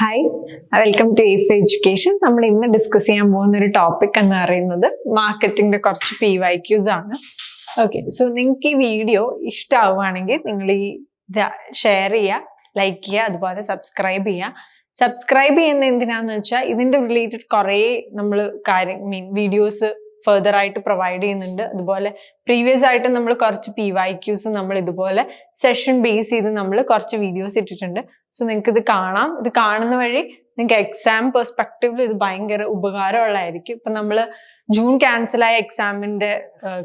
Hi welcome to ഈഫ് education നമ്മൾ ഇന്ന് ഡിസ്കസ് ചെയ്യാൻ പോകുന്ന ഒരു ടോപ്പിക് എന്ന് പറയുന്നത് മാർക്കറ്റിംഗിന്റെ കുറച്ച് പി വൈ ക്യൂസ് ആണ്. ഓക്കെ സോ നിങ്ങൾക്ക് ഈ വീഡിയോ ഇഷ്ടമാവുകയാണെങ്കിൽ നിങ്ങൾ ഈ ഷെയർ ചെയ്യുക ലൈക്ക് ചെയ്യുക അതുപോലെ സബ്സ്ക്രൈബ് ചെയ്യുക. സബ്സ്ക്രൈബ് ചെയ്യുന്ന എന്തിനാന്ന് വെച്ചാൽ ഇതിന്റെ റിലേറ്റഡ് കുറേ നമ്മൾ കാര്യം മീൻ വീഡിയോസ് ഫെർദർ ആയിട്ട് പ്രൊവൈഡ് ചെയ്യുന്നുണ്ട്. അതുപോലെ പ്രീവിയസ് ആയിട്ട് നമ്മൾ കുറച്ച് പി വൈ ക്യൂസ് നമ്മൾ ഇതുപോലെ സെഷൻ ബേസ് ചെയ്ത് നമ്മൾ കുറച്ച് വീഡിയോസ് ഇട്ടിട്ടുണ്ട്. സോ നിങ്ങൾക്ക് ഇത് കാണാം. ഇത് കാണുന്ന വഴി നിങ്ങൾക്ക് എക്സാം പെർസ്പെക്റ്റീവിൽ ഇത് ഭയങ്കര ഉപകാരമുള്ളതായിരിക്കും. ഇപ്പൊ നമ്മൾ ജൂൺ ക്യാൻസൽ ആയ എക്സാമിന്റെ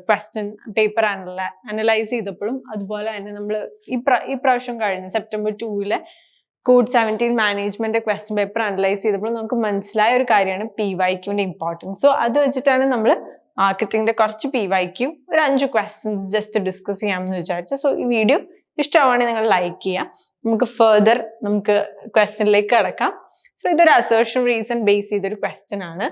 ക്വസ്റ്റ്യൻ പേപ്പർ അനല അനലൈസ് ചെയ്തപ്പോഴും അതുപോലെ തന്നെ നമ്മൾ ഈ പ്ര ഈ പ്രാവശ്യം കഴിഞ്ഞ് September ടൂവിലെ code seventeen management question paper analyse ചെയ്തപ്പോൾ നമുക്ക് മനസ്സിലായ ഒരു കാര്യമാണ് പി വൈ ഇമ്പോർട്ടൻസ് സോ അത് വെച്ചിട്ടാണ് നമ്മൾ മാർക്കറ്റിംഗിന്റെ കുറച്ച് പി വൈ ക്യൂ ഒരു അഞ്ച് ക്വസ്റ്റ്യൻസ് ജസ്റ്റ് ഡിസ്കസ് ചെയ്യാമെന്ന് വിചാരിച്ചു. സോ ഈ വീഡിയോ ഇഷ്ടമാണെങ്കിൽ നിങ്ങൾ ലൈക്ക് ചെയ്യുക നമുക്ക് ഫെർദർ നമുക്ക് ക്വസ്റ്റ്യനിലേക്ക് കടക്കാം. സോ ഇതൊരു അസേർഷൻ റീസൺ ബേസ് ചെയ്തൊരു ക്വസ്റ്റ്യൻ ആണ്.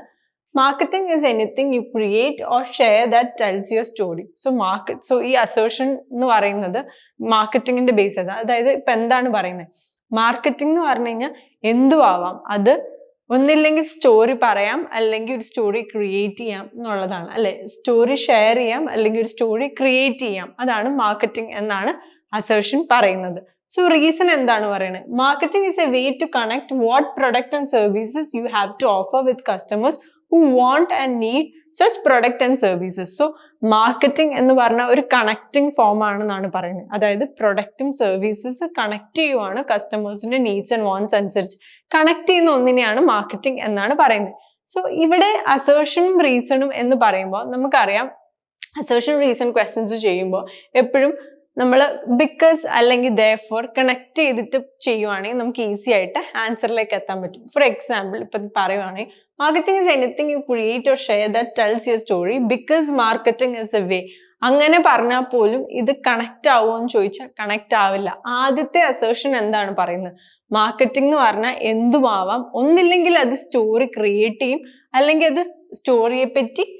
Marketing is anything you create or share that tells your story so market so ഈ അസേർഷൻ എന്ന് പറയുന്നത് മാർക്കറ്റിംഗിന്റെ ബേസ് ചെയ്ത അതായത് ഇപ്പൊ എന്താണ് പറയുന്നത്? മാർക്കറ്റിംഗ് എന്ന് പറഞ്ഞു കഴിഞ്ഞാൽ എന്തുവാവാം? അത് ഒന്നില്ലെങ്കിൽ സ്റ്റോറി പറയാം അല്ലെങ്കിൽ ഒരു സ്റ്റോറി ക്രിയേറ്റ് ചെയ്യാം എന്നുള്ളതാണ്. അല്ലെ? സ്റ്റോറി ഷെയർ ചെയ്യാം അല്ലെങ്കിൽ ഒരു സ്റ്റോറി ക്രിയേറ്റ് ചെയ്യാം. അതാണ് മാർക്കറ്റിംഗ് എന്നാണ് അസേർഷൻ പറയുന്നത്. സോ റീസൺ എന്താണ് പറയുന്നത് marketing is a way to connect what product and services you have to offer with customers who want and need such product and services so marketing എന്ന് പറഞ്ഞ ഒരു connecting form ആണെന്നാണ് പറയുന്നത്. അതായത് പ്രൊഡക്റ്റും services connect ചെയ്യുവാണ് കസ്റ്റമേഴ്സിന്റെ നീഡ്സ് ആൻഡ് വാണ്ട്സ് അനുസരിച്ച് connect ചെയ്യുന്ന ഒന്നിനെയാണ് മാർക്കറ്റിംഗ് എന്നാണ് പറയുന്നത്. സോ ഇവിടെ അസേർഷനും റീസണും എന്ന് പറയുമ്പോൾ നമുക്കറിയാം. അസേർഷൻ റീസൺ ക്വസ്റ്റ്യൻസ് ചെയ്യുമ്പോൾ എപ്പോഴും നമ്മൾ ബിക്കോസ് അല്ലെങ്കിൽ ഫോർ കണക്ട് ചെയ്തിട്ട് ചെയ്യുവാണെങ്കിൽ നമുക്ക് ഈസി ആയിട്ട് ആൻസറിലേക്ക് എത്താൻ പറ്റും. ഫോർ എക്സാമ്പിൾ ഇപ്പം പറയുവാണെങ്കിൽ marketing is anything you create or share that tells your story because marketing is a way അങ്ങനെ പറഞ്ഞാൽ പോലും ഇത് കണക്ട് ആവുമോ എന്ന് ചോദിച്ചാൽ കണക്ട് ആവില്ല. ആദ്യത്തെ അസേഷൻ എന്താണ് പറയുന്നത്? മാർക്കറ്റിംഗ് എന്ന് പറഞ്ഞാൽ എന്തുമാവാം. ഒന്നില്ലെങ്കിൽ അത് സ്റ്റോറി ക്രിയേറ്റ് ചെയ്യും. അല്ലെങ്കിൽ അത് സ്റ്റോറിയെ പറ്റി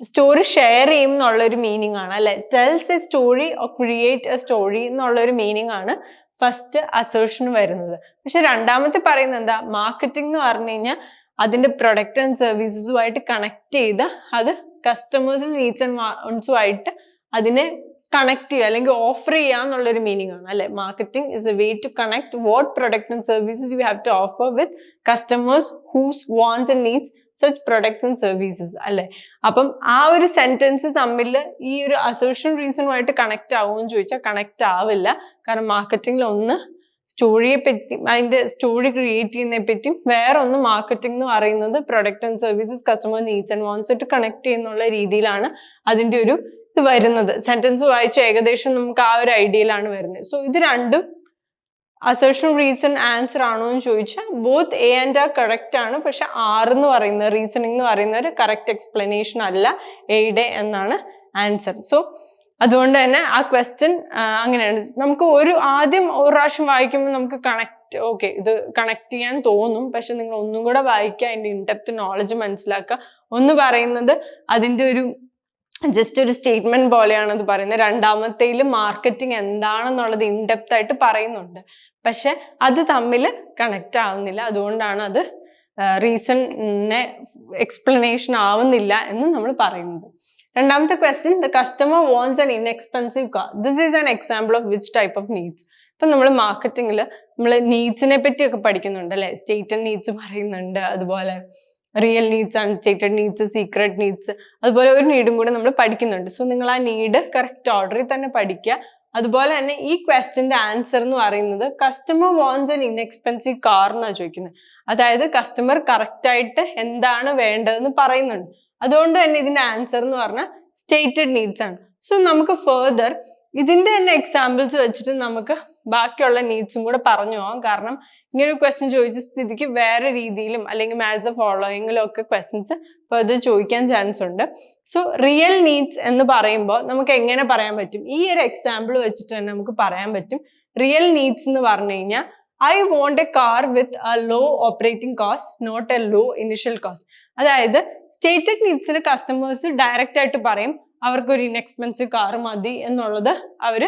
സ്റ്റോറി ഷെയർ ചെയ്യും എന്നുള്ള ഒരു മീനിങ് ആണ് അല്ലെ? Tells a story or create a story എന്നുള്ള ഒരു മീനിങ് ആണ് ഫസ്റ്റ് അസേർഷൻ വരുന്നത്. പക്ഷെ രണ്ടാമത്തെ പറയുന്നത് എന്താ? മാർക്കറ്റിംഗ് എന്ന് പറഞ്ഞു കഴിഞ്ഞാൽ അതിന്റെ പ്രൊഡക്റ്റ് ആൻഡ് സർവീസസുമായിട്ട് കണക്ട് ചെയ്ത് അത് കസ്റ്റമേഴ്സിന് നീഡ്സ് ആൻഡ് അതിനെ കണക്ട് ചെയ്യുക അല്ലെങ്കിൽ ഓഫർ ചെയ്യുക എന്നുള്ളൊരു മീനിങ് ആണ് അല്ലെ? Marketing is a way to connect what product and services you have to offer with customers whose wants and needs such products and services അല്ലെ? അപ്പം ആ ഒരു സെന്റൻസ് തമ്മിൽ ഈ ഒരു അസോഷ്യൽ റീസണുമായിട്ട് കണക്ട് ആവുമെന്ന് ചോദിച്ചാൽ കണക്ട് ആവില്ല. കാരണം മാർക്കറ്റിംഗിൽ ഒന്ന് സ്റ്റോറിയെ പറ്റി അതിന്റെ സ്റ്റോറി ക്രിയേറ്റ് ചെയ്യുന്നതിനെ പറ്റി വേറെ ഒന്ന് മാർക്കറ്റിംഗ് എന്ന് പറയുന്നത് product and services customer needs and wants ആയിട്ട് കണക്ട് ചെയ്യുന്നുള്ള രീതിയിലാണ് അതിന്റെ ഒരു ഇത് വരുന്നത്. സെന്റൻസ് വായിച്ച് ഏകദേശം നമുക്ക് ആ ഒരു ഐഡിയയിലാണ് വരുന്നത്. സോ ഇത് രണ്ടും അസേർഷൻ റീസൺ ആൻസർ ആണോ എന്ന് ചോദിച്ചാൽ both A and R correct ആണ്. പക്ഷെ ആർ എന്ന് പറയുന്ന റീസണിങ് എന്ന് പറയുന്ന ഒരു കറക്റ്റ് എക്സ്പ്ലനേഷൻ അല്ല എയുടെ എന്നാണ് ആൻസർ സോ അതുകൊണ്ട് തന്നെ ആ ക്വസ്റ്റ്യൻ അങ്ങനെയാണ്. നമുക്ക് ഒരു ആദ്യം ഒരു പ്രാവശ്യം വായിക്കുമ്പോൾ നമുക്ക് കണക്ട് ഓക്കെ ഇത് കണക്ട് ചെയ്യാൻ തോന്നും. പക്ഷെ നിങ്ങൾ ഒന്നും കൂടെ വായിക്കുക അതിന്റെ ഇൻഡെപ്ത് നോളജ് മനസ്സിലാക്കുക. ഒന്ന് പറയുന്നത് അതിന്റെ ഒരു ജസ്റ്റ് ഒരു സ്റ്റേറ്റ്മെന്റ് പോലെയാണ് അത് പറയുന്നത്. രണ്ടാമത്തേൽ മാർക്കറ്റിംഗ് എന്താണെന്നുള്ളത് ഇൻഡെപ്ത് ആയിട്ട് പറയുന്നുണ്ട്. പക്ഷെ അത് തമ്മിൽ കണക്ട് ആവുന്നില്ല. അതുകൊണ്ടാണ് അത് റീസണിനെ എക്സ്പ്ലനേഷൻ ആവുന്നില്ല എന്ന് നമ്മൾ പറയുന്നത്. രണ്ടാമത്തെ question the customer wants an inexpensive car this is an example of which type of needs ഇപ്പം നമ്മൾ മാർക്കറ്റിംഗിൽ നമ്മൾ നീഡ്സിനെ പറ്റിയൊക്കെ പഠിക്കുന്നുണ്ട് അല്ലേ? സ്റ്റേറ്റഡ് നീഡ്സ് പറയുന്നുണ്ട്. അതുപോലെ real needs unstated needs secret needs അതുപോലെ ഒരു നീഡും കൂടെ നമ്മൾ പഠിക്കുന്നുണ്ട്. സോ നിങ്ങൾ ആ നീഡ് കറക്റ്റ് ഓർഡറിൽ തന്നെ പഠിക്കുക. അതുപോലെ തന്നെ ഈ ക്വസ്റ്റിന്റെ ആൻസർ എന്ന് പറയുന്നത് customer wants an inexpensive car എന്നാണ് ചോദിക്കുന്നത് അതായത് കസ്റ്റമർ കറക്റ്റ് ആയിട്ട് എന്താണ് വേണ്ടതെന്ന് പറയുന്നുണ്ട്. അതുകൊണ്ട് തന്നെ ഇതിന്റെ ആൻസർ എന്ന് പറഞ്ഞാൽ സ്റ്റേറ്റഡ് നീഡ്സ് ആണ്. സോ നമുക്ക് ഫെർദർ ഇതിന്റെ തന്നെ എക്സാമ്പിൾസ് വെച്ചിട്ട് നമുക്ക് ബാക്കിയുള്ള നീഡ്സും കൂടെ പറഞ്ഞു പോകാം. കാരണം ഇങ്ങനെ ഒരു ക്വസ്റ്റ്യൻ ചോദിച്ച സ്ഥിതിക്ക് വേറെ രീതിയിലും അല്ലെങ്കിൽ മാച്ച് ദ ഫോളോയിങ്ങിലും ഒക്കെ ക്വസ്റ്റ്യൻസ് ഫെർദർ ചോദിക്കാൻ ചാൻസ് ഉണ്ട്. സോ റിയൽ നീഡ്സ് എന്ന് പറയുമ്പോൾ നമുക്ക് എങ്ങനെ പറയാൻ പറ്റും? ഈ ഒരു എക്സാമ്പിൾ വെച്ചിട്ട് തന്നെ നമുക്ക് പറയാൻ പറ്റും. റിയൽ നീഡ്സ് എന്ന് പറഞ്ഞു കഴിഞ്ഞാൽ I want a car with a low operating cost not a low initial cost അതായത് സ്റ്റേറ്റഡ് നീഡ്സിൽ കസ്റ്റമേഴ്സ് ഡയറക്റ്റ് ആയിട്ട് പറയും. അവർക്കൊരു ഇൻഎക്സ്പെൻസീവ് കാർ മതി എന്നുള്ളത് അവർ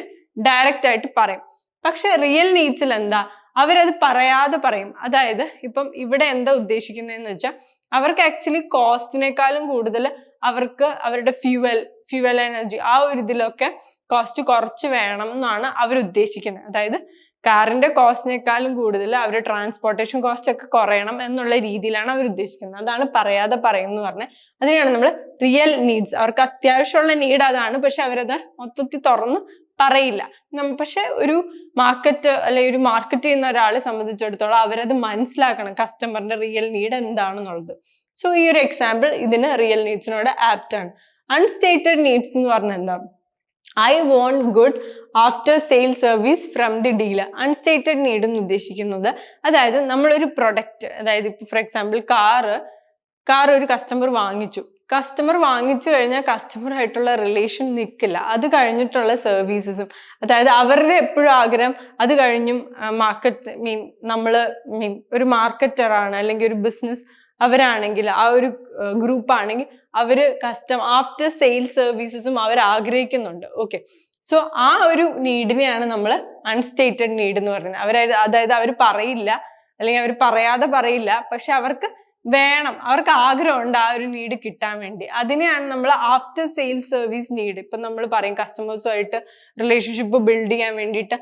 ഡയറക്റ്റ് ആയിട്ട് പറയും. പക്ഷെ റിയൽ നീഡ്സിൽ എന്താ? അവരത് പറയാതെ പറയും. അതായത് ഇപ്പം ഇവിടെ എന്താ ഉദ്ദേശിക്കുന്നതെന്ന് വെച്ചാൽ അവർക്ക് ആക്ച്വലി കോസ്റ്റിനേക്കാളും കൂടുതൽ അവർക്ക് അവരുടെ ഫ്യൂവൽ ഫ്യൂവൽ എനർജി ആ ഒരു ഇതിലൊക്കെ കോസ്റ്റ് കുറച്ച് വേണം എന്നാണ് അവർ ഉദ്ദേശിക്കുന്നത്. അതായത് കാറിന്റെ കോസ്റ്റിനേക്കാളും കൂടുതൽ അവർ ട്രാൻസ്പോർട്ടേഷൻ കോസ്റ്റ് ഒക്കെ കുറയണം എന്നുള്ള രീതിയിലാണ് അവർ ഉദ്ദേശിക്കുന്നത്. അതാണ് പറയാതെ പറയുന്നു പറഞ്ഞത്. അതിനെയാണ് നമ്മൾ റിയൽ നീഡ്സ് അവർക്ക് അത്യാവശ്യമുള്ള നീഡ് അതാണ് പക്ഷെ അവരത് മൊത്തത്തിൽ തുറന്ന് പറയില്ല പക്ഷെ ഒരു മാർക്കറ്റ് അല്ലെങ്കിൽ ഒരു മാർക്കറ്റ് ചെയ്യുന്ന ഒരാളെ സംബന്ധിച്ചിടത്തോളം അവരത് മനസ്സിലാക്കണം കസ്റ്റമറിന്റെ റിയൽ നീഡ് എന്താണെന്നുള്ളത്. സോ ഈ ഒരു എക്സാമ്പിൾ ഇതിന് റിയൽ നീഡ്സിനോട് ആപ്റ്റ് ആണ്. അൺസ്റ്റേറ്റഡ് നീഡ്സ് എന്ന് പറഞ്ഞാൽ എന്താ? I want good after sale service from the dealer unstated need എന്ന് ഉദ്ദേശിക്കുന്നത് അതായത് നമ്മളൊരു പ്രൊഡക്റ്റ് അതായത് ഇപ്പൊ ഫോർ എക്സാമ്പിൾ കാറ് കാർ ഒരു കസ്റ്റമർ വാങ്ങിച്ചു. കസ്റ്റമർ വാങ്ങിച്ചു കഴിഞ്ഞാൽ കസ്റ്റമറായിട്ടുള്ള റിലേഷൻ നിൽക്കില്ല അത് കഴിഞ്ഞിട്ടുള്ള സർവീസസും അതായത് അവരുടെ എപ്പോഴും ആഗ്രഹം അത് കഴിഞ്ഞും മാർക്കറ്റ് മീൻ നമ്മൾ മീൻ ഒരു മാർക്കറ്ററാണ് അല്ലെങ്കിൽ ഒരു ബിസിനസ് അവരാണെങ്കിൽ ആ ഒരു ഗ്രൂപ്പ് ആണെങ്കിൽ അവർ കസ്റ്റം ആഫ്റ്റർ സെയിൽ സർവീസസും അവർ ആഗ്രഹിക്കുന്നുണ്ട്. ഓക്കെ സോ ആ ഒരു നീഡിനെയാണ് നമ്മൾ അൺസ്റ്റേറ്റഡ് നീഡ് എന്ന് പറയുന്നത്. അവർ അതായത് അവർ പറയില്ല. അല്ലെങ്കിൽ അവർ പറയാതെ പറയില്ല. പക്ഷെ അവർക്ക് വേണം. അവർക്ക് ആഗ്രഹമുണ്ട് ആ ഒരു നീഡ് കിട്ടാൻ വേണ്ടി. അതിനെയാണ് നമ്മൾ ആഫ്റ്റർ സെയിൽ സർവീസ് നീഡ് ഇപ്പൊ നമ്മൾ പറയും കസ്റ്റമേഴ്സുമായിട്ട് റിലേഷൻഷിപ്പ് ബിൽഡ് ചെയ്യാൻ വേണ്ടിയിട്ട്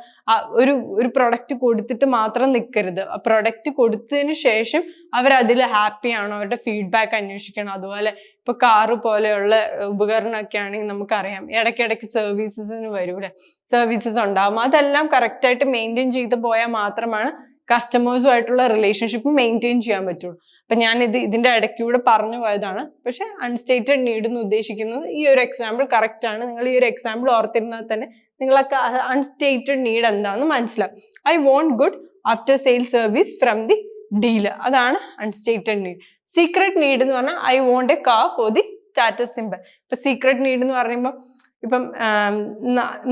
ഒരു ഒരു പ്രൊഡക്റ്റ് കൊടുത്തിട്ട് മാത്രം നിൽക്കരുത് പ്രൊഡക്റ്റ് കൊടുത്തതിന് ശേഷം അവർ അതിൽ ഹാപ്പി ആണോ അവരുടെ ഫീഡ്ബാക്ക് അന്വേഷിക്കണം. അതുപോലെ ഇപ്പൊ കാറ് പോലെയുള്ള ഉപകരണമൊക്കെ ആണെങ്കിൽ നമുക്കറിയാം. ഇടയ്ക്കിടയ്ക്ക് സർവീസസിന് വരൂലെ സർവീസസ് ഉണ്ടാവും. അതെല്ലാം കറക്റ്റായിട്ട് മെയിന്റെയിൻ ചെയ്ത് പോയാൽ മാത്രമാണ് കസ്റ്റമേഴ്സുമായിട്ടുള്ള റിലേഷൻഷിപ്പ് മെയിന്റെയിൻ ചെയ്യാൻ പറ്റുള്ളൂ. അപ്പൊ ഞാൻ ഇത് ഇതിന്റെ ഇടയ്ക്കൂടെ പറഞ്ഞു പോയതാണ്. പക്ഷെ അൺസ്റ്റേറ്റഡ് നീഡ് എന്ന് ഉദ്ദേശിക്കുന്നത് ഈ ഒരു എക്സാമ്പിൾ കറക്റ്റ് ആണ്. നിങ്ങൾ ഈ ഒരു എക്സാമ്പിൾ ഓർത്തിരുന്നാൽ തന്നെ നിങ്ങൾക്ക് അൺസ്റ്റേറ്റഡ് നീഡ് എന്താണെന്ന് മനസ്സിലാവും. I want good after sale service from the dealer അതാണ് അൺസ്റ്റേറ്റഡ് നീഡ് സീക്രട്ട് നീഡ് എന്ന് പറഞ്ഞാൽ I want a car for the status symbol ഇപ്പൊ സീക്രട്ട് നീഡ് എന്ന് പറയുമ്പോൾ ഇപ്പം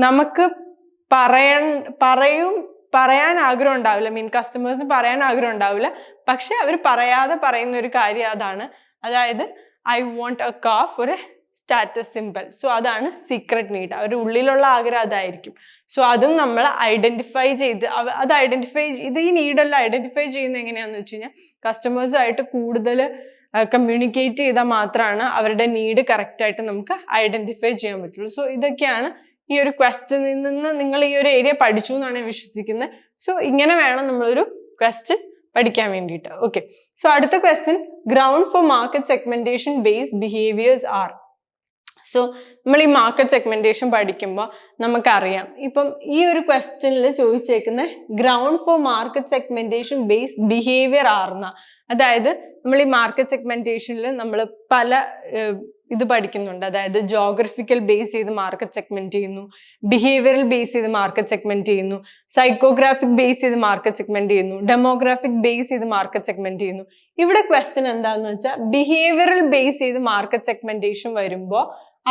നമുക്ക് പറയാൻ പറയും പറയാൻ ആഗ്രഹം ഉണ്ടാവില്ല. മീൻ കസ്റ്റമേഴ്സിന് പറയാൻ ആഗ്രഹം ഉണ്ടാവില്ല. പക്ഷെ അവർ പറയാതെ പറയുന്ന ഒരു കാര്യം അതാണ്. അതായത് ഐ വോണ്ട് എ കാഫ് ഒരു സ്റ്റാറ്റസ് സിമ്പിൾ സോ അതാണ് സീക്രട്ട് നീഡ് അവരുടെ ഉള്ളിലുള്ള ആഗ്രഹം അതായിരിക്കും. സോ അതും നമ്മൾ ഐഡന്റിഫൈ ചെയ്ത് അത് ഐഡന്റിഫൈ ഇത് ഈ നീഡെല്ലാം ഐഡന്റിഫൈ ചെയ്യുന്നത് എങ്ങനെയാന്ന് വെച്ച് കഴിഞ്ഞാൽ കസ്റ്റമേഴ്സുമായിട്ട് കൂടുതൽ കമ്മ്യൂണിക്കേറ്റ് ചെയ്താൽ മാത്രമാണ് അവരുടെ നീഡ് കറക്റ്റായിട്ട് നമുക്ക് ഐഡന്റിഫൈ ചെയ്യാൻ പറ്റുള്ളൂ. സോ ഇതൊക്കെയാണ് ഈ ഒരു ക്വസ്റ്റ്യനിൽ നിന്ന് നിങ്ങൾ ഈ ഒരു ഏരിയ പഠിച്ചു എന്നാണ് ഞാൻ വിശ്വസിക്കുന്നത്. സോ ഇങ്ങനെ വേണം നമ്മളൊരു ക്വസ്റ്റ് പഠിക്കാൻ വേണ്ടിയിട്ട്. ഓക്കെ സോ അടുത്ത question ground for market segmentation based behaviours are so നമ്മൾ ഈ മാർക്കറ്റ് സെഗ്മെന്റേഷൻ പഠിക്കുമ്പോൾ നമുക്കറിയാം. ഇപ്പം ഈ ഒരു ക്വസ്റ്റ്യനിൽ ചോദിച്ചേക്കുന്ന ground for market segmentation based behaviour ആർന്ന അതായത് നമ്മൾ ഈ മാർക്കറ്റ് സെഗ്മെന്റേഷനിൽ നമ്മൾ പല ഇത് പഠിക്കുന്നുണ്ട്. അതായത് ജോഗ്രഫിക്കൽ ബേസ് ചെയ്ത് മാർക്കറ്റ് സെഗ്മെന്റ് ചെയ്യുന്നു. ബിഹേവിയറൽ ബേസ് ചെയ്ത് മാർക്കറ്റ് സെഗ്മെന്റ് ചെയ്യുന്നു. സൈക്കോഗ്രാഫിക് ബേസ് ചെയ്ത് മാർക്കറ്റ് സെഗ്മെന്റ് ചെയ്യുന്നു. ഡെമോഗ്രാഫിക് ബേസ് ചെയ്ത് മാർക്കറ്റ് സെഗ്മെന്റ് ചെയ്യുന്നു. ഇവിടെ ക്വസ്റ്റ്യൻ എന്താന്ന് വെച്ചാൽ ബിഹേവിയറൽ ബേസ് ചെയ്ത് മാർക്കറ്റ് സെഗ്മെന്റേഷൻ വരുമ്പോൾ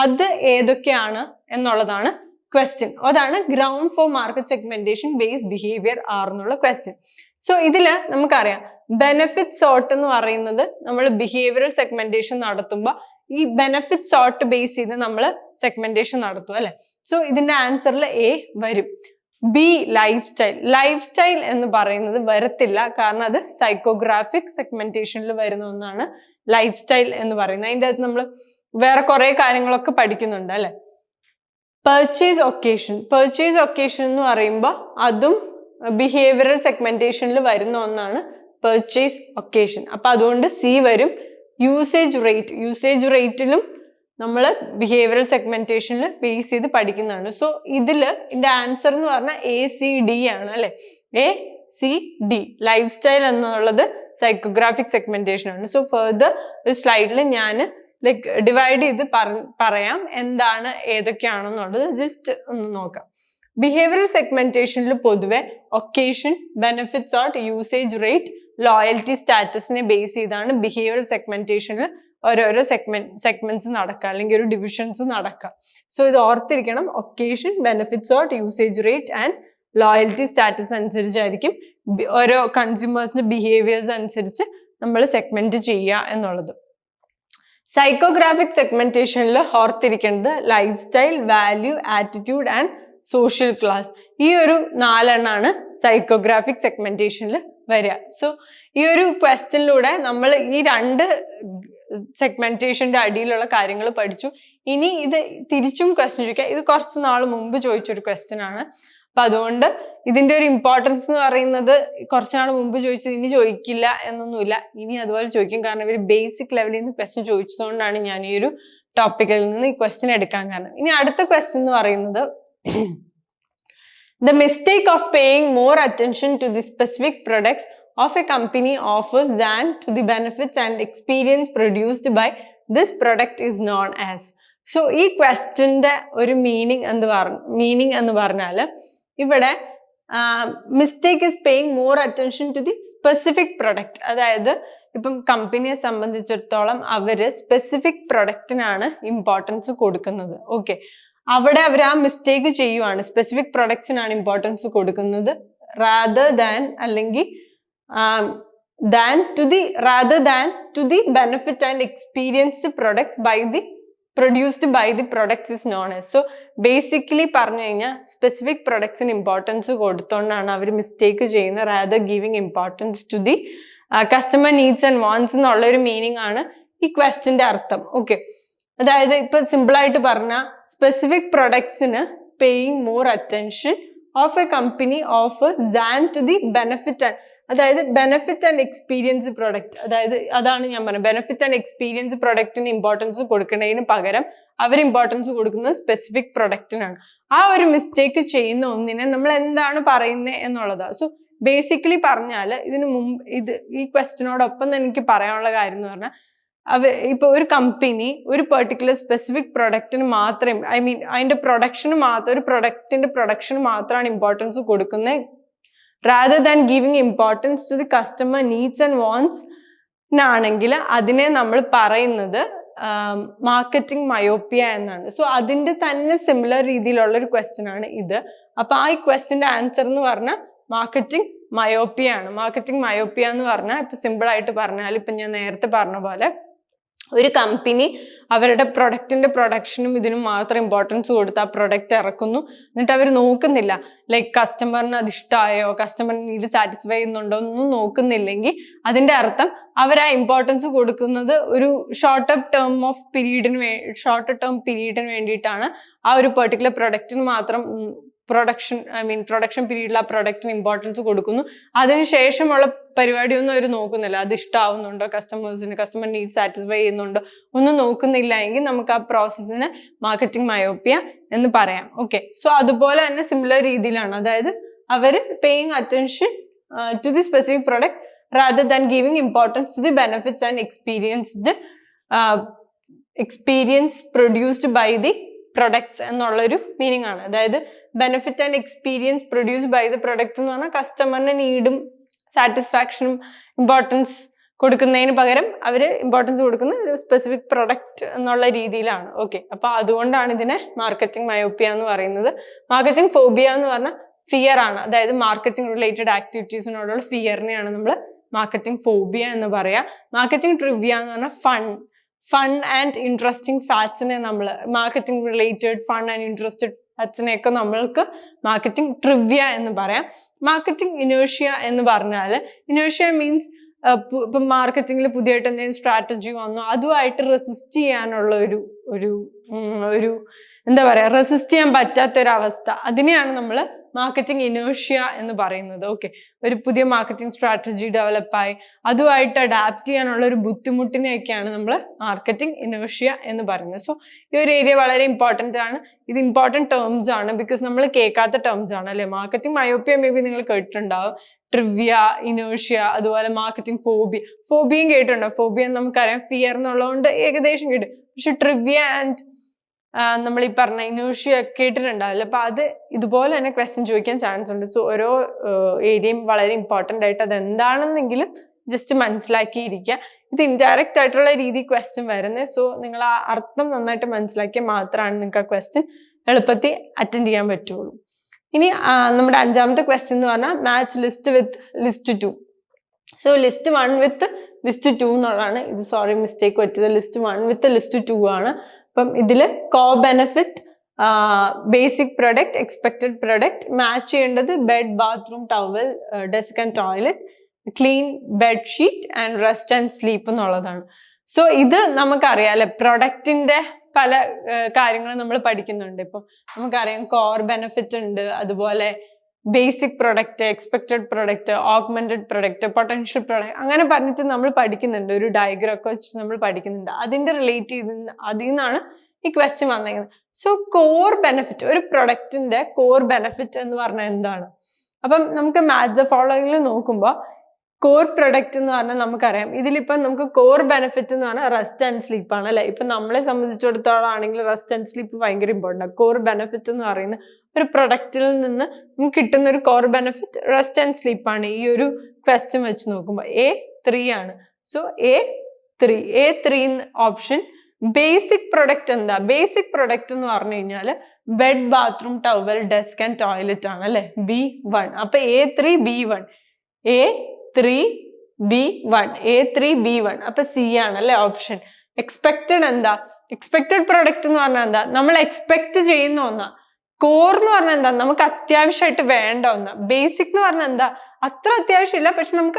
അത് ഏതൊക്കെയാണ് എന്നുള്ളതാണ് ക്വസ്റ്റ്യൻ അതാണ് ground for market segmentation base behaviour are എന്നുള്ള ക്വസ്റ്റ്യൻ സോ ഇതിൽ നമുക്കറിയാം ബെനഫിറ്റ് സോർട്ട് എന്ന് പറയുന്നത് നമ്മൾ ബിഹേവിയറൽ സെഗ്മെന്റേഷൻ നടത്തുമ്പോൾ ഈ ബെനഫിറ്റ് സോർട്ട് ബേസ് ചെയ്ത് നമ്മൾ സെഗ്മെന്റേഷൻ നടത്തും അല്ലെ? സോ ഇതിന്റെ ആൻസറിൽ എ വരും. B lifestyle lifestyle എന്ന് പറയുന്നത് വരത്തില്ല. കാരണം അത് സൈക്കോഗ്രാഫിക് സെഗ്മെന്റേഷനിൽ വരുന്ന ഒന്നാണ് ലൈഫ് സ്റ്റൈൽ എന്ന് പറയുന്നത്. അതിന്റെ അകത്ത് നമ്മൾ വേറെ കുറെ കാര്യങ്ങളൊക്കെ പഠിക്കുന്നുണ്ട് അല്ലെ? പെർച്ചേസ് ഒക്കേഷൻ പെർച്ചേസ് ഒക്കേഷൻ എന്ന് പറയുമ്പോൾ അതും ബിഹേവിയറൽ സെഗ്മെന്റേഷനിൽ വരുന്ന ഒന്നാണ് പെർച്ചേസ് ഒക്കേഷൻ അപ്പൊ അതുകൊണ്ട് സി വരും. യൂസേജ് റേറ്റ് യൂസേജ് റേറ്റിലും നമ്മൾ ബിഹേവിയറൽ സെഗ്മെന്റേഷനിൽ ബേസ് ചെയ്ത് പഠിക്കുന്നതാണ്. സോ ഇതിൽ ഇതിന്റെ ആൻസർ എന്ന് പറഞ്ഞാൽ എ സി ഡി ആണ് അല്ലേ? A C D life style എന്നുള്ളത് സൈക്കോഗ്രാഫിക് സെഗ്മെന്റേഷൻ ആണ്. സോ ഫെർദർ ഒരു സ്ലൈഡിൽ ഞാൻ ലൈക്ക് ഡിവൈഡ് ചെയ്ത് പറയാം എന്താണ് ഏതൊക്കെയാണെന്നുള്ളത്. ജസ്റ്റ് ഒന്ന് നോക്കാം. ബിഹേവിയറൽ സെഗ്മെന്റേഷനിൽ പൊതുവെ occasion benefits sought usage rate loyalty സ്റ്റാറ്റസിനെ base ചെയ്താണ് ബിഹേവിയർ സെഗ്മെന്റേഷനിൽ ഓരോരോ സെഗ്മെന്റ് സെഗ്മെന്റ്സ് നടക്കുക അല്ലെങ്കിൽ ഒരു ഡിവിഷൻസ് നടക്കുക. സോ ഇത് ഓർത്തിരിക്കണം. Occasion benefits out usage rate and loyalty status അനുസരിച്ചായിരിക്കും ഓരോ കൺസ്യൂമേഴ്സിന്റെ ബിഹേവിയേഴ്സ് അനുസരിച്ച് നമ്മൾ സെഗ്മെന്റ് ചെയ്യുക എന്നുള്ളത്. സൈക്കോഗ്രാഫിക് സെഗ്മെന്റേഷനിൽ ഓർത്തിരിക്കേണ്ടത് life style value attitude and social class ഈ ഒരു നാലെണ്ണാണ് സൈക്കോഗ്രാഫിക് സെഗ്മെന്റേഷനിൽ വരിക. സോ ഈ ഒരു ക്വസ്റ്റ്യനിലൂടെ നമ്മൾ ഈ രണ്ട് സെഗ്മെന്റേഷന്റെ അടിയിലുള്ള കാര്യങ്ങൾ പഠിച്ചു. ഇനി ഇത് തിരിച്ചും ക്വസ്റ്റ്യൻ ചോദിക്കുക ഇത് കുറച്ച് നാൾ മുമ്പ് ചോദിച്ചൊരു ക്വസ്റ്റ്യൻ ആണ്. അപ്പൊ അതുകൊണ്ട് ഇതിന്റെ ഒരു ഇമ്പോർട്ടൻസ് എന്ന് പറയുന്നത് കുറച്ച് നാൾ മുമ്പ് ചോദിച്ചത് ഇനി ചോദിക്കില്ല എന്നൊന്നുമില്ല. ഇനി അതുപോലെ ചോദിക്കും. കാരണം ഇവർ ബേസിക് ലെവലിൽ നിന്ന് ക്വസ്റ്റ്യൻ ചോദിച്ചതുകൊണ്ടാണ് ഞാൻ ഈ ഒരു ടോപ്പിക്കിൽ നിന്ന് ഈ ക്വസ്റ്റ്യൻ എടുക്കാൻ കാരണം. ഇനി അടുത്ത ക്വസ്റ്റ്യൻ എന്ന് പറയുന്നത് The mistake of paying more attention to the specific products of a company offers than to the benefits and experience produced by this product is known as. So ഈ ക്വസ്റ്റ്യന്റെ ഒരു മീനിങ് എന്ന് പറഞ്ഞ മീനിങ് എന്ന് പറഞ്ഞാൽ ഇവിടെ mistake is paying more attention to the specific product അതായത് ഇപ്പം കമ്പനിയെ സംബന്ധിച്ചിടത്തോളം അവർ സ്പെസിഫിക് പ്രൊഡക്റ്റിനാണ് ഇമ്പോർട്ടൻസ് കൊടുക്കുന്നത് ഓക്കെ അവിടെ അവർ ആ മിസ്റ്റേക്ക് ചെയ്യുവാണ്. സ്പെസിഫിക് പ്രൊഡക്ട്സിനാണ് ഇമ്പോർട്ടൻസ് കൊടുക്കുന്നത്. റാദർ ദാൻ അല്ലെങ്കിൽ than to the rather than to the benefit and experienced products by the produced by the products is known as so basically പറഞ്ഞു കഴിഞ്ഞാൽ സ്പെസിഫിക് പ്രൊഡക്ട്സിന് ഇമ്പോർട്ടൻസ് കൊടുത്തോണ്ടാണ് അവർ മിസ്റ്റേക്ക് ചെയ്യുന്നത്. Rather giving importance to the customer needs and wants എന്നുള്ള ഒരു meaning ആണ് ഈ ക്വസ്റ്റിന്റെ അർത്ഥം. ഓക്കെ അതായത് ഇപ്പൊ സിമ്പിൾ ആയിട്ട് പറഞ്ഞാൽ specific പ്രൊഡക്ട്സിന് paying more attention of a company of than to the benefit and അതായത് ബെനഫിറ്റ് ആൻഡ് എക്സ്പീരിയൻസ് പ്രൊഡക്റ്റ് അതായത് അതാണ് ഞാൻ പറഞ്ഞത്. ബെനഫിറ്റ് ആൻഡ് എക്സ്പീരിയൻസ് പ്രൊഡക്റ്റിന് ഇമ്പോർട്ടൻസ് കൊടുക്കുന്നതിന് പകരം അവർ ഇമ്പോർട്ടൻസ് കൊടുക്കുന്നത് സ്പെസിഫിക് പ്രൊഡക്റ്റിനാണ് ആ ഒരു മിസ്റ്റേക്ക് ചെയ്യുന്ന ഒന്നിനെ നമ്മൾ എന്താണ് പറയുന്നത് എന്നുള്ളതാണ് സോ ബേസിക്കലി പറഞ്ഞാൽ ഇതിന് മുമ്പ് ഇത് ഈ ക്വസ്റ്റിനോടൊപ്പം എനിക്ക് പറയാനുള്ള കാര്യം എന്ന് പറഞ്ഞാൽ അവ ഇപ്പൊ ഒരു കമ്പനി ഒരു പെർട്ടിക്കുലർ സ്പെസിഫിക് പ്രൊഡക്റ്റിന് മാത്രമേ ഐ മീൻ അതിന്റെ പ്രൊഡക്ഷന് മാത്രം ഒരു പ്രൊഡക്റ്റിന്റെ പ്രൊഡക്ഷന് മാത്രമാണ് ഇമ്പോർട്ടൻസ് കൊടുക്കുന്നത് rather than giving importance to the customer needs and wants ആണെങ്കിൽ അതിനെ നമ്മൾ പറയുന്നത് മാർക്കറ്റിംഗ് മയോപ്പിയ എന്നാണ്. സോ അതിന്റെ തന്നെ സിമിലർ രീതിയിലുള്ള ഒരു ക്വസ്റ്റ്യൻ ആണ് ഇത്. അപ്പൊ ആ ഈ ക്വസ്റ്റിന്റെ ആൻസർ എന്ന് പറഞ്ഞാൽ മാർക്കറ്റിംഗ് മയോപ്പിയ ആണ്. മാർക്കറ്റിംഗ് മയോപ്പിയ എന്ന് പറഞ്ഞാൽ ഇപ്പൊ സിമ്പിൾ ആയിട്ട് പറഞ്ഞാൽ ഇപ്പൊ ഞാൻ നേരത്തെ പറഞ്ഞ പോലെ ഒരു കമ്പനി അവരുടെ പ്രൊഡക്റ്റിന്റെ പ്രൊഡക്ഷനും ഇതിനും മാത്രം ഇമ്പോർട്ടൻസ് കൊടുത്ത് ആ പ്രൊഡക്റ്റ് ഇറക്കുന്നു. എന്നിട്ട് അവർ നോക്കുന്നില്ല. ലൈക്ക് കസ്റ്റമറിന് അത് ഇഷ്ടമായോ കസ്റ്റമറിന് നീഡ് സാറ്റിസ്ഫൈ ചെയ്യുന്നുണ്ടോ ഒന്നും നോക്കുന്നില്ലെങ്കിൽ അതിന്റെ അർത്ഥം അവർ ആ ഇമ്പോർട്ടൻസ് കൊടുക്കുന്നത് ഒരു ഷോർട്ട് ടേം ഓഫ് പീരീഡിന് വേ ഷോർട്ട് ടേം പീരീഡിന് വേണ്ടിയിട്ടാണ് ആ ഒരു പെർട്ടിക്കുലർ പ്രൊഡക്റ്റിന് മാത്രം പ്രൊഡക്ഷൻ ഐ മീൻ പ്രൊഡക്ഷൻ പീരീഡിൽ ആ പ്രൊഡക്റ്റിന് ഇമ്പോർട്ടൻസ് കൊടുക്കുന്നു. അതിനുശേഷമുള്ള പരിപാടിയൊന്നും അവർ നോക്കുന്നില്ല. അത് ഇഷ്ടമാവുന്നുണ്ടോ കസ്റ്റമേഴ്സിന് കസ്റ്റമർ നീഡ് സാറ്റിസ്ഫൈ ചെയ്യുന്നുണ്ടോ? ഒന്നും നോക്കുന്നില്ല എങ്കിൽ നമുക്ക് ആ പ്രോസസ്സിന് മാർക്കറ്റിംഗ് മയോപ്പിയ എന്ന് പറയാം. ഓക്കെ സോ അതുപോലെ തന്നെ സിമിലർ രീതിയിലാണ്. അതായത് അവർ paying attention to the specific product rather than giving importance to the benefits and experienced experience produced by the products എന്നുള്ളൊരു മീനിങ് ആണ്. അതായത് benefit and experience produce by the product എന്ന് പറഞ്ഞാൽ കസ്റ്റമറിന് നീഡും സാറ്റിസ്ഫാക്ഷനും ഇമ്പോർട്ടൻസ് കൊടുക്കുന്നതിന് പകരം അവർ ഇമ്പോർട്ടൻസ് കൊടുക്കുന്ന ഒരു സ്പെസിഫിക് പ്രൊഡക്റ്റ് എന്നുള്ള രീതിയിലാണ്. ഓക്കെ അപ്പോൾ അതുകൊണ്ടാണ് ഇതിനെ മാർക്കറ്റിംഗ് മയോപ്പിയ എന്ന് പറയുന്നത്. മാർക്കറ്റിംഗ് ഫോബിയ എന്ന് പറഞ്ഞാൽ ഫിയർ ആണ്. അതായത് മാർക്കറ്റിംഗ് റിലേറ്റഡ് ആക്ടിവിറ്റീസിനോടുള്ള ഫിയറിനെയാണ് നമ്മൾ മാർക്കറ്റിംഗ് ഫോബിയ എന്ന് പറയാ. മാർക്കറ്റിംഗ് ട്രിവിയ എന്ന് പറഞ്ഞാൽ ഫൺ ഫൺ ആൻഡ് ഇൻട്രസ്റ്റിംഗ് ഫാക്ട്സിനെ നമ്മൾ marketing related fun and interested ഫാക്ട്സിനെയൊക്കെ നമ്മൾക്ക് മാർക്കറ്റിംഗ് ട്രിവ്യ എന്ന് പറയാം. മാർക്കറ്റിംഗ് ഇനേഷ്യ എന്ന് പറഞ്ഞാൽ ഇനേഷ്യ മീൻസ് ഇപ്പം മാർക്കറ്റിംഗിൽ പുതിയതായിട്ട് എന്തെങ്കിലും സ്ട്രാറ്റജി വന്നു അതുമായിട്ട് റെസിസ്റ്റ് ചെയ്യാനുള്ള ഒരു ഒരു ഒരു എന്താ പറയുക റെസിസ്റ്റ് ചെയ്യാൻ പറ്റാത്തൊരവസ്ഥ. അതിനെയാണ് നമ്മൾ മാർക്കറ്റിംഗ് ഇനേഷ്യ എന്ന് പറയുന്നത്. ഓക്കെ ഒരു പുതിയ മാർക്കറ്റിംഗ് സ്ട്രാറ്റജി ഡെവലപ്പായി അതുമായിട്ട് അഡാപ്റ്റ് ചെയ്യാനുള്ള ഒരു ബുദ്ധിമുട്ടിനെയൊക്കെയാണ് നമ്മൾ മാർക്കറ്റിംഗ് ഇനേഷ്യ എന്ന് പറയുന്നത്. സോ ഈ ഒരു ഏരിയ വളരെ ഇമ്പോർട്ടന്റ് ആണ്. ഇത് ഇമ്പോർട്ടന്റ് ടേംസ് ആണ് ബിക്കോസ് നമ്മൾ കേൾക്കാത്ത ടേംസ് ആണ് അല്ലേ? മാർക്കറ്റിംഗ് മയോപ്പിയ മേ ബി നിങ്ങൾ കേട്ടിട്ടുണ്ടാവും. ട്രിവ്യ ഇനേഷ്യ അതുപോലെ മാർക്കറ്റിംഗ് ഫോബിയ ഫോബിയും കേട്ടിട്ടുണ്ടോ? ഫോബിയ നമുക്കറിയാം. ഫിയർ എന്നുള്ളതുകൊണ്ട് ഏകദേശം കേട്ടു. പക്ഷെ ട്രിവ്യ ആൻഡ് നമ്മൾ ഈ പറഞ്ഞ ഇനൂഷ്യ കേട്ടിട്ടുണ്ടാവില്ല. അപ്പൊ അത് ഇതുപോലെ തന്നെ ക്വസ്റ്റ്യൻ ചോദിക്കാൻ ചാൻസ് ഉണ്ട്. സോ ഓരോ ഏരിയയും വളരെ ഇമ്പോർട്ടന്റ് ആയിട്ട് അത് എന്താണെന്നെങ്കിലും ജസ്റ്റ് മനസ്സിലാക്കിയിരിക്കുക. ഇത് ഇൻഡയറക്റ്റ് ആയിട്ടുള്ള രീതി ക്വസ്റ്റ്യൻ വരുന്നത് സോ നിങ്ങൾ ആ അർത്ഥം നന്നായിട്ട് മനസ്സിലാക്കിയാൽ മാത്രമാണ് നിങ്ങൾക്ക് ആ ക്വസ്റ്റ്യൻ എളുപ്പത്തിൽ അറ്റൻഡ് ചെയ്യാൻ പറ്റുള്ളൂ. ഇനി നമ്മുടെ അഞ്ചാമത്തെ ക്വസ്റ്റ്യൻ എന്ന് പറഞ്ഞാൽ match list with list two so list one with list two എന്നുള്ളതാണ്. ഇത് സോറി മിസ്റ്റേക്ക് പറ്റിയത്. List one with list two ആണ്. അപ്പം ഇതിൽ core benefit basic product expected product match ചെയ്യേണ്ടത് bed bathroom towel desk and toilet clean bedsheet and rest and sleep എന്നുള്ളതാണ്. So ഇത് നമുക്കറിയാം പ്രൊഡക്റ്റിന്റെ പല കാര്യങ്ങളും നമ്മൾ പഠിക്കുന്നുണ്ട്. ഇപ്പം നമുക്കറിയാം കോർ ബെനിഫിറ്റ് ഉണ്ട്. അതുപോലെ basic product expected product augmented product potential product അങ്ങനെ പറഞ്ഞിട്ട് നമ്മൾ പഠിക്കുന്നുണ്ട്. ഒരു ഡയഗ്രം ഒക്കെ വെച്ചിട്ട് നമ്മൾ പഠിക്കുന്നുണ്ട്. അതിന്റെ റിലേറ്റ് ചെയ്ത് അതിൽ നിന്നാണ് ഈ ക്വസ്റ്റ്യൻ വന്നേക്കുന്നത്. സോ കോർ ബെനിഫിറ്റ് ഒരു പ്രൊഡക്റ്റിന്റെ കോർ ബെനിഫിറ്റ് എന്ന് പറഞ്ഞാൽ എന്താണ്? അപ്പം നമുക്ക് മാച്ച് ദ ഫോളോയിങ്ങിൽ നോക്കുമ്പോൾ കോർ പ്രൊഡക്റ്റ് എന്ന് പറഞ്ഞാൽ നമുക്കറിയാം. ഇതിലിപ്പം നമുക്ക് കോർ ബെനിഫിറ്റ് എന്ന് പറഞ്ഞാൽ റെസ്റ്റ് ആൻഡ് സ്ലീപ്പ് ആണ് അല്ലെ? ഇപ്പം നമ്മളെ സംബന്ധിച്ചിടത്തോളം ആണെങ്കിൽ റെസ്റ്റ് ആൻഡ് സ്ലീപ്പ് ഭയങ്കര ഇമ്പോർട്ടന്റ് ആണ്. കോർ ബെനിഫിറ്റ് എന്ന് പറയുന്ന ഒരു പ്രൊഡക്റ്റിൽ നിന്ന് നമുക്ക് കിട്ടുന്ന ഒരു core benefit rest and sleep ആണ്. ഈ ഒരു ക്വസ്റ്റ്യൻ വെച്ച് നോക്കുമ്പോൾ എ ത്രീ ആണ്. So A three A three option basic product എന്താ? ബേസിക് പ്രൊഡക്റ്റ് എന്ന് പറഞ്ഞു കഴിഞ്ഞാൽ bed bathroom towel desk and toilet ആണ് അല്ലെ? ബി വൺ അപ്പൊ A three B one A three B one A three B one അപ്പൊ C ആണ് അല്ലെ ഓപ്ഷൻ എക്സ്പെക്റ്റഡ് എന്താ? എക്സ്പെക്റ്റഡ് പ്രൊഡക്റ്റ് എന്ന് പറഞ്ഞാൽ എന്താ? നമ്മൾ എക്സ്പെക്ട് ചെയ്യുന്ന ഒന്നാ. കോർ എന്ന് പറഞ്ഞാൽ എന്താ? നമുക്ക് അത്യാവശ്യമായിട്ട് വേണ്ട ഒന്ന്. ബേസിക് എന്ന് പറഞ്ഞാൽ എന്താ? അത്ര അത്യാവശ്യമില്ല. പക്ഷെ നമുക്ക്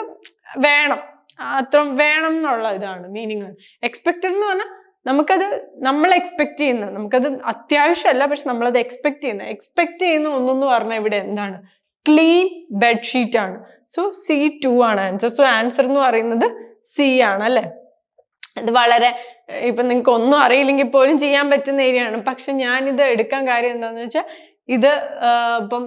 വേണം. അത്ര വേണം എന്നുള്ള ഇതാണ് മീനിങ് എക്സ്പെക്റ്റഡ് എന്ന് പറഞ്ഞാൽ നമുക്കത് നമ്മൾ എക്സ്പെക്ട് ചെയ്യുന്ന നമുക്കത് അത്യാവശ്യമല്ല പക്ഷെ നമ്മളത് എക്സ്പെക്ട് ചെയ്യുന്ന. എക്സ്പെക്ട് ചെയ്യുന്ന ഒന്നെന്ന് പറഞ്ഞാൽ ഇവിടെ എന്താണ്? ക്ലീൻ ബെഡ്ഷീറ്റ് ആണ്. സോ സി ടു ആണ് ആൻസർ സോ ആൻസർ എന്ന് പറയുന്നത് സി ആണ് അല്ലെ? ഇത് വളരെ ഇപ്പൊ നിങ്ങൾക്ക് ഒന്നും അറിയില്ലെങ്കിൽ പോലും ചെയ്യാൻ പറ്റുന്ന ഏരിയ ആണ്. പക്ഷെ ഞാൻ ഇത് എടുക്കാൻ കാര്യം എന്താണെന്ന് വെച്ചാൽ ഇത് ഇപ്പം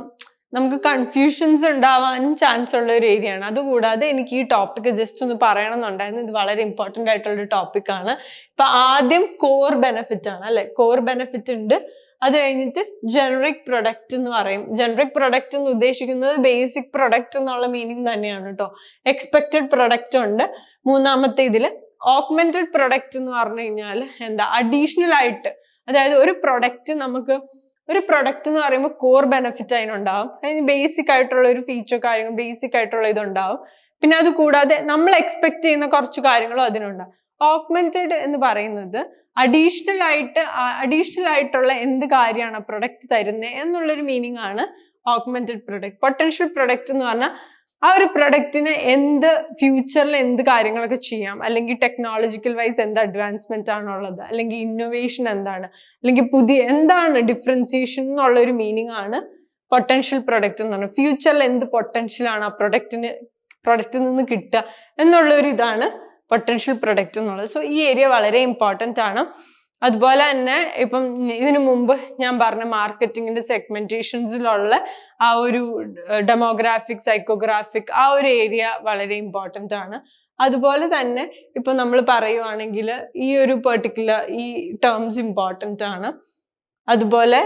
നമുക്ക് കൺഫ്യൂഷൻസ് ഉണ്ടാവാനും ചാൻസ് ഉള്ള ഒരു ഏരിയ ആണ്. അതുകൂടാതെ എനിക്ക് ഈ ടോപ്പിക് ജസ്റ്റ് ഒന്ന് പറയണം എന്നുണ്ടായിരുന്നു ഇത് വളരെ ഇമ്പോർട്ടന്റ് ആയിട്ടുള്ള ഒരു ടോപ്പിക്കാണ് ഇപ്പൊ ആദ്യം കോർ ബെനിഫിറ്റ് ആണ് അല്ലെ? കോർ ബെനിഫിറ്റ് ഉണ്ട്. അത് കഴിഞ്ഞിട്ട് ജനറിക് പ്രൊഡക്റ്റ് എന്ന് പറയും. ജനറിക് പ്രൊഡക്റ്റ് എന്ന് ഉദ്ദേശിക്കുന്നത് ബേസിക് പ്രൊഡക്റ്റ് എന്നുള്ള മീനിങ് തന്നെയാണ് കേട്ടോ എക്സ്പെക്റ്റഡ് പ്രൊഡക്റ്റ് ഉണ്ട്. മൂന്നാമത്തെ ഇതിൽ ഓഗ്മെന്റഡ് പ്രൊഡക്റ്റ് എന്ന് പറഞ്ഞു കഴിഞ്ഞാൽ എന്താ? അഡീഷണൽ ആയിട്ട് അതായത് ഒരു പ്രൊഡക്റ്റ് നമുക്ക് ഒരു പ്രൊഡക്റ്റ് എന്ന് പറയുമ്പോൾ കോർ ബെനിഫിറ്റ് അതിനുണ്ടാവും. അതിന് ബേസിക് ആയിട്ടുള്ള ഒരു ഫീച്ചർ കാര്യങ്ങൾ ബേസിക് ആയിട്ടുള്ള ഇതുണ്ടാവും. പിന്നെ അത് കൂടാതെ നമ്മൾ എക്സ്പെക്ട് ചെയ്യുന്ന കുറച്ച് കാര്യങ്ങളും അതിനുണ്ടാവും ഓഗ്മെന്റഡ് എന്ന് പറയുന്നത് അഡീഷണൽ ആയിട്ട് അഡീഷണൽ ആയിട്ടുള്ള എന്ത് കാര്യമാണ് പ്രൊഡക്റ്റ് തരുന്നത് എന്നുള്ളൊരു മീനിങ് ആണ് ഓഗ്മെന്റഡ് പ്രൊഡക്റ്റ് പൊട്ടൻഷ്യൽ പ്രൊഡക്റ്റ് എന്ന് പറഞ്ഞാൽ ആ ഒരു പ്രൊഡക്റ്റിന് എന്ത് ഫ്യൂച്ചറിൽ എന്ത് കാര്യങ്ങളൊക്കെ ചെയ്യാം. അല്ലെങ്കിൽ ടെക്നോളജിക്കൽ വൈസ് എന്ത് അഡ്വാൻസ്മെന്റ് ആണുള്ളത്. അല്ലെങ്കിൽ ഇന്നോവേഷൻ എന്താണ്. അല്ലെങ്കിൽ പുതിയ എന്താണ് ഡിഫറൻസിയേഷൻ എന്നുള്ള ഒരു മീനിങ് ആണ് പൊട്ടൻഷ്യൽ പ്രൊഡക്റ്റ് എന്ന് പറഞ്ഞാൽ ഫ്യൂച്ചറിൽ എന്ത് പൊട്ടൻഷ്യൽ ആണ് ആ പ്രൊഡക്റ്റിന് പ്രൊഡക്റ്റിൽ നിന്ന് കിട്ടുക എന്നുള്ള ഒരു ഇതാണ് പൊട്ടൻഷ്യൽ പ്രൊഡക്റ്റ് എന്നുള്ളത്. സോ ഈ ഏരിയ വളരെ ഇമ്പോർട്ടന്റ് ആണ്. അതുപോലെ തന്നെ ഇപ്പം ഇതിനു മുമ്പ് ഞാൻ പറഞ്ഞ മാർക്കറ്റിങ്ങിന്റെ സെഗ്മെന്റേഷൻസിലുള്ള ആ ഒരു ഡെമോഗ്രാഫിക് സൈക്കോഗ്രാഫിക് ആ ഒരു ഏരിയ വളരെ ഇമ്പോർട്ടന്റ് ആണ്. അതുപോലെ തന്നെ ഇപ്പം നമ്മൾ പറയുവാണെങ്കിൽ ഈ ഒരു പെർട്ടിക്കുലർ ഈ ടേംസ് ഇമ്പോർട്ടന്റ് ആണ്. അതുപോലെ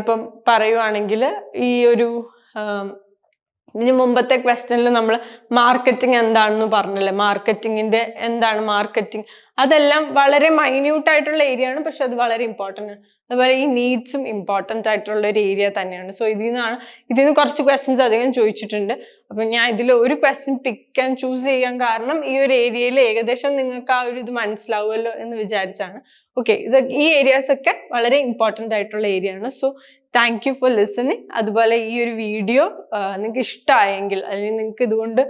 ഇപ്പം പറയുവാണെങ്കിൽ ഈ ഒരു ഇതിന് മുമ്പത്തെ ക്വസ്റ്റനിൽ നമ്മൾ മാർക്കറ്റിംഗ് എന്താണെന്ന് പറഞ്ഞല്ലേ? മാർക്കറ്റിങ്ങിന്റെ എന്താണ് മാർക്കറ്റിംഗ് അതെല്ലാം വളരെ മൈന്യൂട്ട് ആയിട്ടുള്ള ഏരിയ ആണ്. പക്ഷെ അത് വളരെ ഇമ്പോർട്ടന്റ് ആണ്. അതുപോലെ ഈ നീഡ്സും ഇമ്പോർട്ടന്റ് ആയിട്ടുള്ള ഒരു ഏരിയ തന്നെയാണ്. സോ ഇതിൽ നിന്നാണ് ഇതിൽ നിന്ന് കുറച്ച് ക്വസ്റ്റ്യൻസ് അധികം ചോദിച്ചിട്ടുണ്ട്. അപ്പം ഞാൻ ഇതിൽ ഒരു ക്വസ്റ്റ്യൻ പിക്ക് ആൻഡ് ചൂസ് ചെയ്യാൻ കാരണം ഈ ഒരു ഏരിയയിൽ ഏകദേശം നിങ്ങൾക്ക് ആ ഒരു ഇത് മനസ്സിലാവുമല്ലോ എന്ന് വിചാരിച്ചാണ്. ഓക്കെ ഇത് ഈ ഏരിയാസ് ഒക്കെ വളരെ ഇമ്പോർട്ടന്റ് ആയിട്ടുള്ള ഏരിയ ആണ്. So thank you for listening അതുപോലെ ഈ ഒരു വീഡിയോ നിങ്ങൾക്ക് ഇഷ്ടമായെങ്കിൽ അല്ലെങ്കിൽ നിങ്ങൾക്ക് ഇതുകൊണ്ട്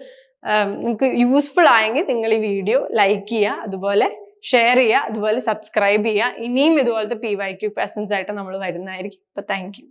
നിങ്ങൾക്ക് യൂസ്ഫുൾ ആയെങ്കിൽ നിങ്ങൾ ഈ വീഡിയോ ലൈക്ക് ചെയ്യുക അതുപോലെ ഷെയർ ചെയ്യുക അതുപോലെ സബ്സ്ക്രൈബ് ചെയ്യുക. ഇനിയും ഇതുപോലത്തെ പി വൈ ക്യു ക്വസ്റ്റൻസ് ആയിട്ട് നമ്മൾ വരുന്നതായിരിക്കും. അപ്പോൾ താങ്ക് യു